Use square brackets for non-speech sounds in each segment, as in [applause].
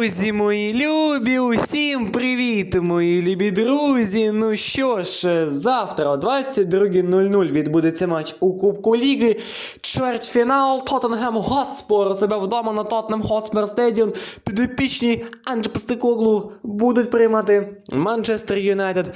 Друзі мої любі, усім привіт, мої любі друзі. Ну що ж, завтра о 22.00 відбудеться матч у Кубку Ліги. Чвертьфінал Тоттенгем Хотспор у себе вдома на Тоттенем Хотспор Стедіон. Підопічні Анджі Пастикоглу будуть приймати Манчестер Юнайтед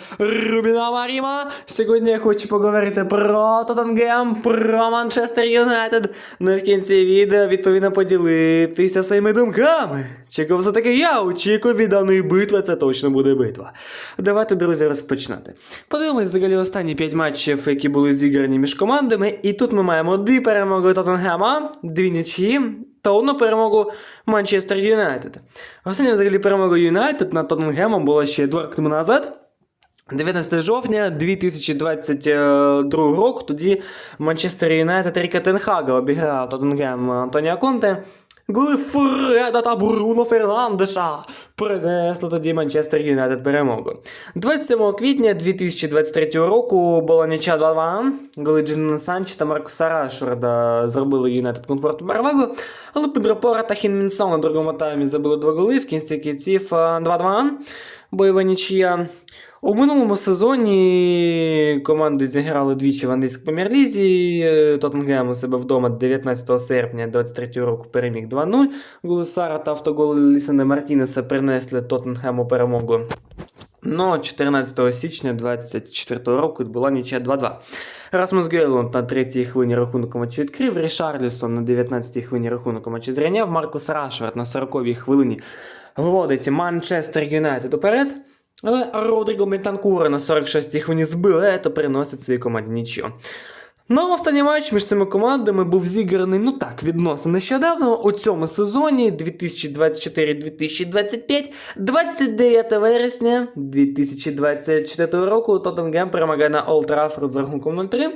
Рубіна Маріма. Сьогодні я хочу поговорити про Тоттенгем, про Манчестер Юнайтед. Ну і в кінці відео відповідно поділитися своїми думками. Чого все таки я очікую від даної битви, це точно буде битва. Давайте, друзі, розпочинати. Подивимось взагалі останні 5 матчів, які були зіграні між командами. І тут ми маємо дві перемоги Тоттенгема, дві нічі та одну перемогу Манчестер Юнайтед. Остання взагалі перемога Юнайтед над Тоттенгемом була ще два роки тому назад. 19 жовтня 2022 року тоді Манчестер Юнайтед Ріка Тенхага обіграв Тоттенгем Антоніо Конте. Фреда та Бруно Фернандеша принесли тоді Манчестер Юнайтед перемогу. 27 квітня 2023 року була ніча 2-2. Голи Джинна Санчі та Маркуса Рашфорда зробили Юнайтед комфортну перевагу. Але Педропора та Хін на другому таймі забили два голи. В кінці кінців е, 2-2. Бойова нічия. У минулому сезоні команди зіграли двічі в англійській прем'єр-лізі. Е, Тоттенгем у себе вдома 19 серпня 2023 року переміг 2-0. Голи та автогол Лісена Мартінеса принесли Тоттенгему перемогу. Но 14 січня 2024 року була нічия 2-2. Расмус Гейлунд на третій хвилині рахунку матчу відкрив, Рішарлісон на 19-й хвилині рахунку матчу зрівняв, Маркус Рашфорд на 40-й хвилині виводить Манчестер Юнайтед уперед. Але Родріго Бентанкура на 46-й хвилині збили, то приносить своїй команді нічого. Ну, останній матч між цими командами був зіграний, ну так, відносно нещодавно, у цьому сезоні 2024-2025, 29 вересня 2024 року Тоттенгем перемагає на Олд Траффорд з рахунком 0-3.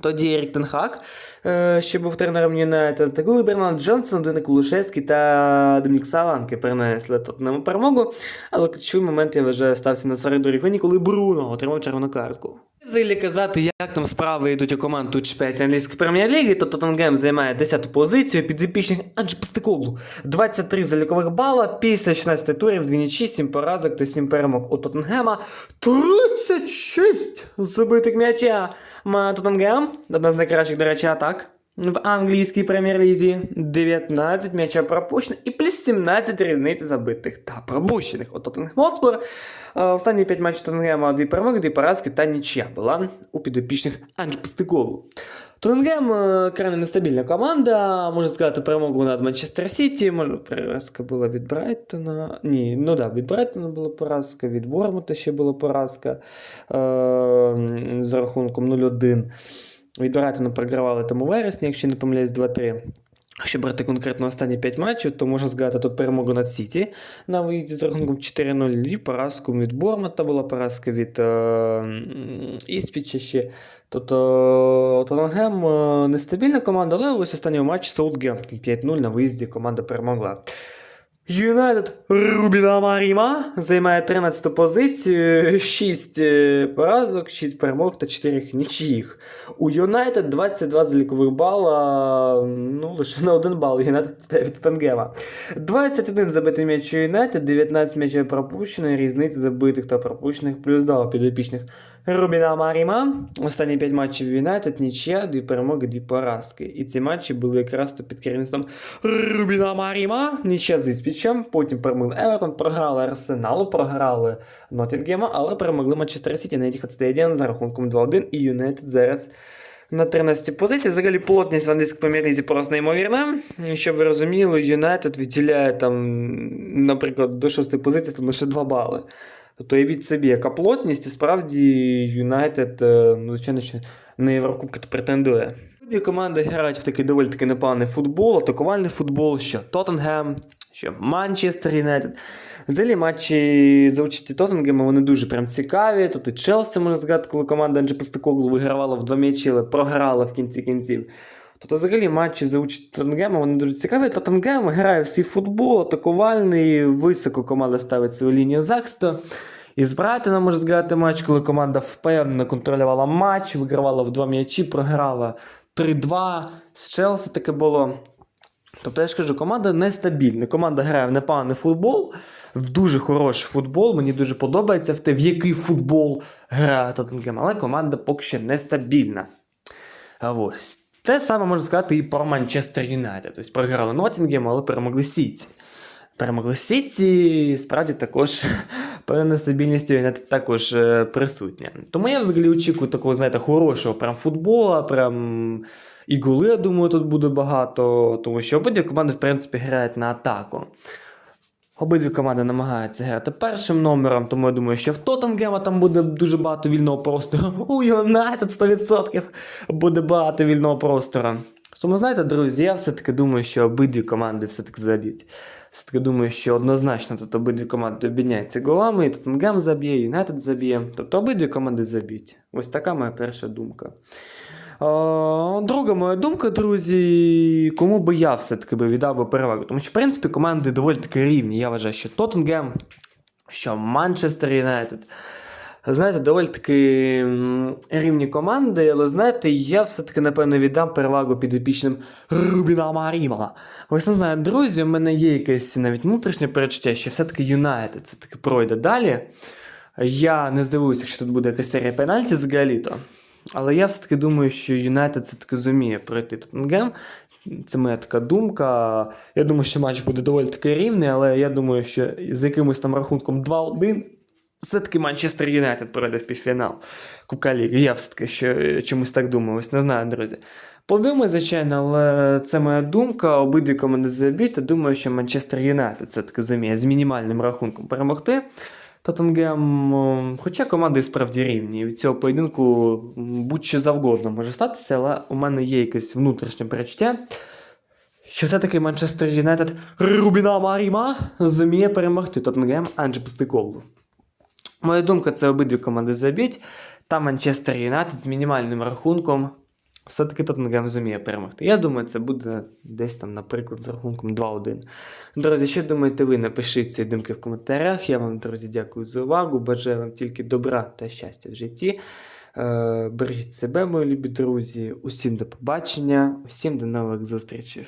Тоді Ерік Тенхак, е, ще був тренером Юнайтед, та коли Бернард Джонсон, Деник Кулушевський та Домінік Саланки принесли Тоттенему перемогу. Але ключовий момент, я вважаю, стався на середорі хвилині, коли Бруно отримав червону картку. Взагалі казати, як там справи йдуть у команд тут чемпіонаті англійської прем'єр-ліги, то Тоттенгем займає 10-ту позицію під епічних Анджі Пастикоглу. 23 залікових бала після 16 турів, 2 нічі, 7 поразок та 7 перемог у Тоттенгема. 36 забитих м'яча. Ма Тоттенгем, одна з найкращих, до речі, атак. В англійській прем'єр-лізі 19 м'яча пропущених і плюс 17 різниць забитих та пропущених. У Тоттенгем Хотспор е, останні 5 матчів Тоттенгема дві перемоги, дві поразки та нічия була у підопічних Анджі Пастикову. Тоттенгем е, крайне нестабільна команда, можна сказати, перемогу над Манчестер Сіті. Поразка була від Брайтона. Ні, ну да, від Брайтона була поразка, від Бормута ще була поразка е, з рахунком 0-1. Від Брайтона програвали там у вересні, якщо не помиляюсь, 2-3. Якщо брати конкретно останні 5 матчів, то можна згадати тут перемогу над Сіті на виїзді з рахунком 4-0 і поразку від Бормата була поразка від е, Іспіча ще. Тобто Тоттенгем е, нестабільна команда, але ось останній матч Саутгемптон 5-0 на виїзді команда перемогла. Юнайтед Рубіна Маріма займає 13 позицію, 6 поразок, 6 перемог та 4 нічиїх. У Юнайтед 22 залікових бала, ну лише на 1 бал Юнайтед відстає від Тоттенгема. 21 забитий м'яч у Юнайтед, 19 м'ячів пропущено, різниця забитих та пропущених плюс 2 підопічних Рубіна Маріма. Останні 5 матчів Юнайтед, нічия, 2 перемоги, 2 поразки. І ці матчі були якраз то під керівництвом Рубіна Маріма, нічия з Іспічем, потім перемогли Евертон, програли Арсеналу, програли Ноттінгема, але перемогли Манчестер Сіті на Etihad Stadium за рахунком 2-1 і Юнайтед зараз на 13 позиції. Взагалі плотність в англійській прем'єр-лізі просто неймовірна. Щоб ви розуміли, Юнайтед відділяє там, наприклад, до 6 позицій, тому ще 2 бали. Тобто уявіть собі, яка плотність, і справді Юнайтед, е, ну, звичайно, на Єврокубки претендує. Дві команди грають в такий доволі таки непоганий футбол, атакувальний футбол, що Тоттенгем, що Манчестер Юнайтед. Взагалі матчі за участі Тоттенгема вони дуже прям цікаві. Тут і Челсі можна згадати, коли команда Анджі Пастакоглу вигравала в два м'ячі, але програла в кінці кінців. Тобто, взагалі, матчі за участь Тоттенгема вони дуже цікаві. Тоттенгем грає всі футбол, атакувальний, високо команда ставить свою лінію захисту. І з Брайтоном можна згадати матч, коли команда впевнено контролювала матч, вигравала в два м'ячі, програла 3-2. З Челсі таке було. Тобто, я ж кажу, команда нестабільна. Команда грає в непоганий футбол, в дуже хороший футбол. Мені дуже подобається в те, в який футбол грає Тоттенгем, але команда поки що нестабільна. Ось. Те саме можна сказати і про Манчестер Юнайтед. Тобто програли Ноттінгем, але перемогли Сіті. Перемогли Сіті, справді також [laughs] певна нестабільність Юнайтед також е, присутня. Тому я взагалі очікую такого, знаєте, хорошого прям футбола, прям і голи, я думаю, тут буде багато, тому що обидві команди, в принципі, грають на атаку. Обидві команди намагаються грати першим номером, тому я думаю, що в Тоттенгема там буде дуже багато вільного простору. [laughs] У Юнайтед 100% буде багато вільного простору. Тому, знаєте, друзі, я все-таки думаю, що обидві команди все-таки заб'ють. Все-таки думаю, що однозначно тут обидві команди обміняються голами, і Тоттенгем заб'є, і Юнайтед заб'є. Тобто обидві команди заб'ють. Ось така моя перша думка. Е, Друга моя думка, друзі, кому би я все-таки віддав би перевагу. Тому що, в принципі, команди доволі таки рівні. Я вважаю, що Тоттенгем, що Манчестер Юнайтед. Знаєте, доволі таки рівні команди, але знаєте, я все-таки, напевно, віддам перевагу підопічним Рубіна Марімала. Ось не знаю, друзі, у мене є якесь навіть внутрішнє перечуття, що все-таки Юнайтед все-таки пройде далі. Я не здивуюся, якщо тут буде якась серія пенальті взагалі-то. Але я все-таки думаю, що Юнайтед все-таки зуміє пройти Тоттенгем. Це моя така думка. Я думаю, що матч буде доволі таки рівний, але я думаю, що з якимось там рахунком 2-1 все-таки Манчестер Юнайтед пройде в півфінал Кубка Ліги. Я все-таки ще чомусь так думаю. Ось не знаю, друзі. Подумай, звичайно, але це моя думка. Обидві команди заб'ють. та Думаю, що Манчестер Юнайтед все-таки зуміє з мінімальним рахунком перемогти. Тоттенгем, хоча команди справді рівні. Від цього поєдинку будь-що завгодно може статися, але у мене є якесь внутрішнє перечуття, що все-таки Манчестер Юнайтед Рубіна Маріма зуміє перемогти Тоттенгем Анж без. Моя думка, це обидві команди заб'ють, та Манчестер Юнайтед з мінімальним рахунком все-таки Тоттенгем зуміє перемогти. Я думаю, це буде десь там, наприклад, з рахунком 2-1. Друзі, що думаєте ви? Напишіть ці думки в коментарях. Я вам, друзі, дякую за увагу. Бажаю вам тільки добра та щастя в житті. Е, бережіть себе, мої любі друзі. Усім до побачення, усім до нових зустрічей.